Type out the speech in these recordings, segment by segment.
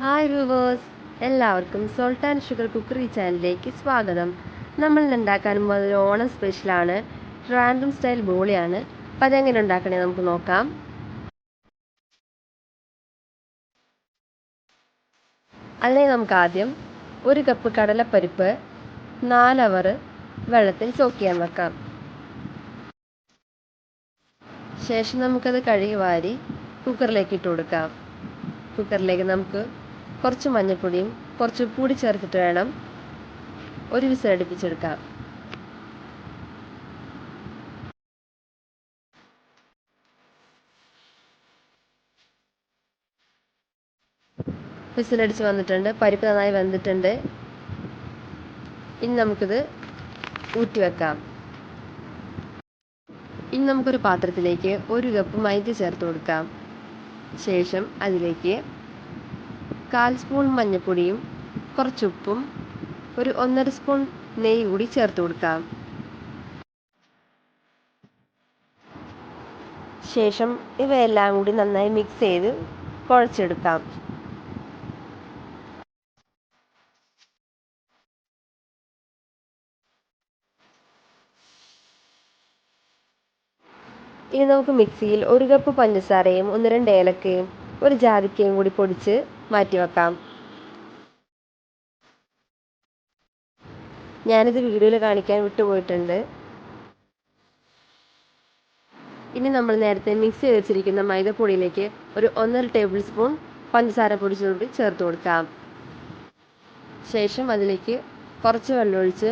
Hi viewers എല്ലാവർക്കും salt and sugar cookery ചാനലിലേക്ക് സ്വാഗതം. നമ്മൾ ഉണ്ടാക്കാൻ പോകുന്നത് ഓണം സ്പെഷ്യലാണ് ട്രാൻഡം സ്റ്റൈൽ ബോളിയാണ്. അപ്പം അതെങ്ങനെ ഉണ്ടാക്കണേ നമുക്ക് നോക്കാം. അതിനെ നമുക്ക് ആദ്യം ഒരു കപ്പ് കടലപ്പരിപ്പ് നാലവർ വെള്ളത്തിൽ സോക്ക് ചെയ്യാൻ വെക്കാം. ശേഷം നമുക്കത് കഴുകി വാരി കുക്കറിലേക്ക് ഇട്ട് കൊടുക്കാം. കുക്കറിലേക്ക് നമുക്ക് കുറച്ച് മഞ്ഞൾപ്പൊടിയും കുറച്ച് കൂടി ചേർത്തിട്ട് വേണം ഒരു വിസിൽ അടുപ്പിച്ചെടുക്കാം വിസിലടിച്ച് വന്നിട്ടുണ്ട് പരിപ്പ് നന്നായി വെന്തിട്ടുണ്ട്. ഇനി നമുക്കിത് ഊറ്റി വെക്കാം. ഇനി നമുക്കൊരു പാത്രത്തിലേക്ക് ഒരു കപ്പ് മൈദ ചേർത്ത് കൊടുക്കാം. ശേഷം അതിലേക്ക് കാൽ സ്പൂൺ മഞ്ഞൾപ്പൊടിയും കുറച്ചുപ്പും ഒരു ഒന്നര സ്പൂൺ നെയ്യ് കൂടി ചേർത്ത് കൊടുക്കാം. ശേഷം ഇവയെല്ലാം കൂടി നന്നായി മിക്സ് ചെയ്ത് കുഴച്ചെടുക്കാം. ഇനി നമുക്ക് മിക്സിയിൽ ഒരു കപ്പ് പഞ്ചസാരയും ഒന്ന് രണ്ട് ഏലക്കയും ഒരു ജാതിക്കയും കൂടി പൊടിച്ച് മാറ്റി വെക്കാം ഞാനിത് വീഡിയോയിൽ കാണിക്കാൻ വിട്ടുപോയിട്ടുണ്ട്. ഇനി നമ്മൾ നേരത്തെ മിക്സ് ചെയ്ത് വെച്ചിരിക്കുന്ന മൈദപ്പൊടിയിലേക്ക് ഒരു ഒന്നര ടേബിൾ സ്പൂൺ പഞ്ചസാര പൊടിച്ചുകൂടി ചേർത്ത് കൊടുക്കാം. ശേഷം അതിലേക്ക് കുറച്ച് വെള്ളമൊഴിച്ച്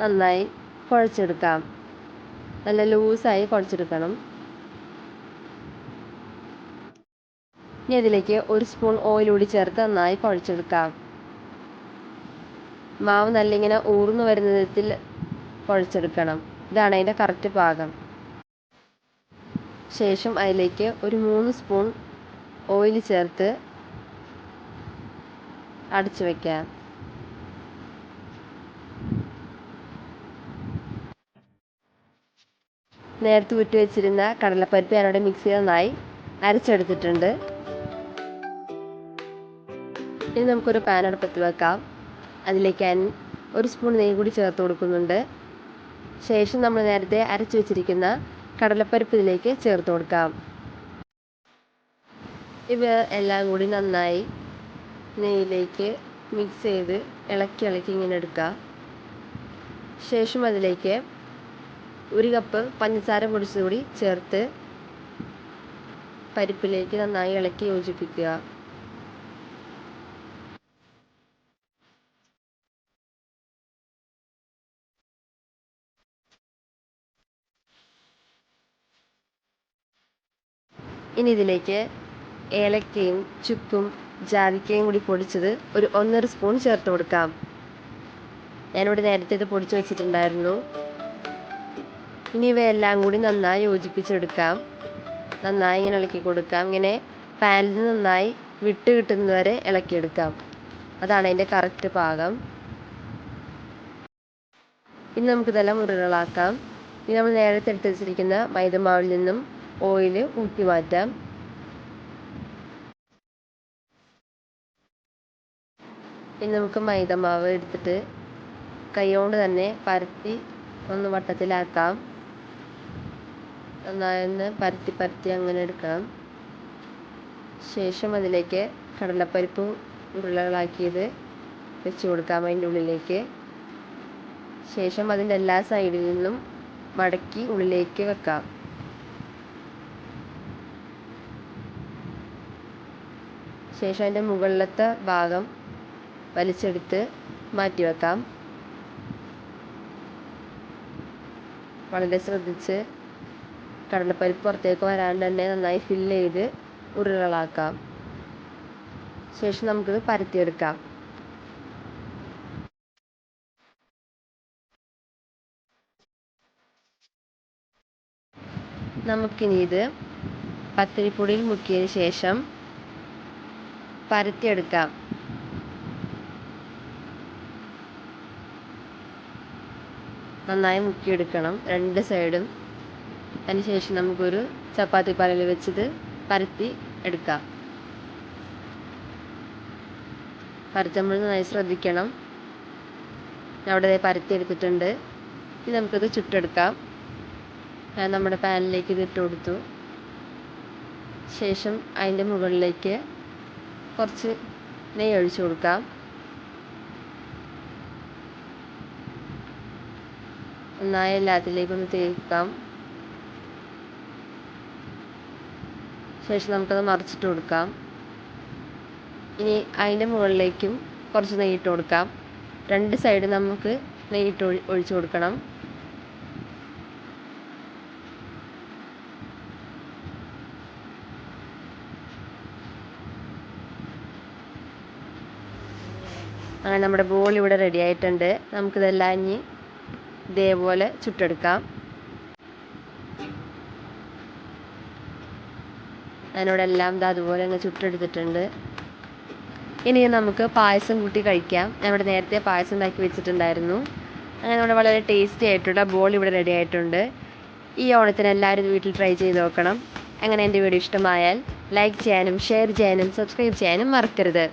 നന്നായി കുഴച്ചെടുക്കാം. നല്ല ലൂസായി കുഴച്ചെടുക്കണം. ഇനി അതിലേക്ക് ഒരു സ്പൂൺ ഓയിൽ കൂടി ചേർത്ത് നന്നായി കുഴച്ചെടുക്കാം. മാവ് നല്ല ഇങ്ങനെ ഊർന്നു വരുന്ന വിധത്തിൽ കുഴച്ചെടുക്കണം. ഇതാണ് അതിന്റെ കറക്റ്റ് പാകം. ശേഷം അതിലേക്ക് ഒരു മൂന്ന് സ്പൂൺ ഓയിൽ ചേർത്ത് അടച്ചു വയ്ക്കാം നേരത്തെ ഊറ്റി വെച്ചിരുന്ന കടലപ്പരിപ്പ് ഞാനിവിടെ മിക്സ് നന്നായി അരച്ചെടുത്തിട്ടുണ്ട്. ഇനി നമുക്കൊരു പാൻ അടുപ്പത്ത് വെക്കാം. അതിലേക്ക് ഒരു സ്പൂൺ നെയ്യ് കൂടി ചേർത്ത് കൊടുക്കുന്നുണ്ട്. ശേഷം നമ്മൾ നേരത്തെ അരച്ചു വെച്ചിരിക്കുന്ന കടലപ്പരിപ്പ് ഇതിലേക്ക് ചേർത്ത് കൊടുക്കാം. ഇവ എല്ലാം കൂടി നന്നായി നെയ്യിലേക്ക് മിക്സ് ചെയ്ത് ഇളക്കി ഇളക്കി ഇങ്ങനെ എടുക്കുക ശേഷം അതിലേക്ക് ഒരു കപ്പ് പഞ്ചസാര പൊടിച്ചത് കൂടി ചേർത്ത് പരിപ്പിലേക്ക് നന്നായി ഇളക്കി യോജിപ്പിക്കുക. ഇനി ഇതിലേക്ക് ഏലക്കയും ചുക്കും ജാതിക്കയും കൂടി പൊടിച്ചത് ഒരു ഒന്നര സ്പൂൺ ചേർത്ത് കൊടുക്കാം. ഞാനിവിടെ നേരത്തെ ഇത് പൊടിച്ച് വെച്ചിട്ടുണ്ടായിരുന്നു. ഇനി ഇവയെല്ലാം കൂടി നന്നായി യോജിപ്പിച്ചെടുക്കാം. നന്നായി ഇങ്ങനെ ഇളക്കി കൊടുക്കാം. ഇങ്ങനെ പാനിൽ നിന്ന് നന്നായി വിട്ട് കിട്ടുന്നതുവരെ ഇളക്കിയെടുക്കാം. അതാണ് അതിന്റെ കറക്റ്റ് പാകം. ഇനി നമുക്കിതെല്ലാം ഉരുളാക്കാം ഇനി നമ്മൾ നേരത്തെ എടുത്ത് വെച്ചിരിക്കുന്ന മൈദമാവിൽ നിന്നും ഓയിൽ ഊറ്റി മാറ്റാം. ഇനി നമുക്ക് മൈദമാവ് എടുത്തിട്ട് കൈകൊണ്ട് തന്നെ പരത്തി ഒന്ന് വട്ടത്തിലാക്കാം. നന്നായി ഒന്ന് പരത്തി പരത്തി അങ്ങനെ എടുക്കാം. ശേഷം അതിലേക്ക് കടലപ്പരിപ്പ് ഉരുളകളാക്കിയത് വെച്ച് കൊടുക്കാം അതിന്റെ ഉള്ളിലേക്ക്. ശേഷം അതിന്റെ എല്ലാ സൈഡിൽ നിന്നും മടക്കി ഉള്ളിലേക്ക് വെക്കാം. ശേഷം അതിന്റെ മുകളിലത്തെ ഭാഗം വലിച്ചെടുത്ത് മാറ്റി വെക്കാം. വളരെ ശ്രദ്ധിച്ച് കടലപ്പരിപ്പ് പുറത്തേക്ക് വരാണ്ട് തന്നെ നന്നായി ഫില്ല് ചെയ്ത് ഉരുളകളാക്കാം. ശേഷം നമുക്കിത് പരത്തിയെടുക്കാം. നമുക്കിനി ഇത് പത്തിരിപ്പൊടിയിൽ മുക്കിയതിന് ശേഷം പരത്തിയെടുക്കാം. നന്നായി മുക്കിയെടുക്കണം രണ്ട് സൈഡും. അതിന് ശേഷം നമുക്കൊരു ചപ്പാത്തി പലയിൽ വെച്ചത് പരത്തി എടുക്കാം. പരത്തുമ്പോൾ നന്നായി ശ്രദ്ധിക്കണം. അവിടെ ദേ പരത്തിയെടുത്തിട്ടുണ്ട് ഇനി നമുക്കത് ചുട്ടെടുക്കാം. ഞാൻ നമ്മുടെ പാനിലേക്ക് ഇത് ഇട്ട് കൊടുത്തു. ശേഷം അതിന്റെ മുകളിലേക്ക് കുറച്ച് നെയ്യ് ഒഴിച്ചു കൊടുക്കാം. നന്നായി എല്ലാത്തിലേക്കൊന്ന് തേക്കാം. ശേഷം നമുക്കത് മറിച്ചിട്ട് കൊടുക്കാം. ഇനി അതിന്റെ മുകളിലേക്കും കുറച്ച് നെയ്യ് ഇട്ട് കൊടുക്കാം. രണ്ട് സൈഡ് നമുക്ക് നെയ്യ് ഇട്ട് ഒഴിച്ചു കൊടുക്കണം. അങ്ങനെ നമ്മുടെ ബോൾ ഇവിടെ റെഡി ആയിട്ടുണ്ട്. നമുക്കിതെല്ലാം ഇനി ഇതേപോലെ ചുട്ടെടുക്കാം. അതിനോട് എല്ലാം ഇതാ അതുപോലെ അങ്ങ് ചുട്ടെടുത്തിട്ടുണ്ട്. ഇനി നമുക്ക് പായസം കൂട്ടി കഴിക്കാം. ഞാൻ ഇവിടെ നേരത്തെ പായസം ഉണ്ടാക്കി വെച്ചിട്ടുണ്ടായിരുന്നു. അങ്ങനെ നമ്മുടെ വളരെ ടേസ്റ്റി ആയിട്ടുള്ള ബോൾ ഇവിടെ റെഡി ആയിട്ടുണ്ട്. ഈ ഓണത്തിന് എല്ലാവരും വീട്ടിൽ ട്രൈ ചെയ്ത് നോക്കണം. അങ്ങനെ എന്റെ വീഡിയോ ഇഷ്ടമായാൽ ലൈക്ക് ചെയ്യാനും ഷെയർ ചെയ്യാനും സബ്സ്ക്രൈബ് ചെയ്യാനും മറക്കരുത്.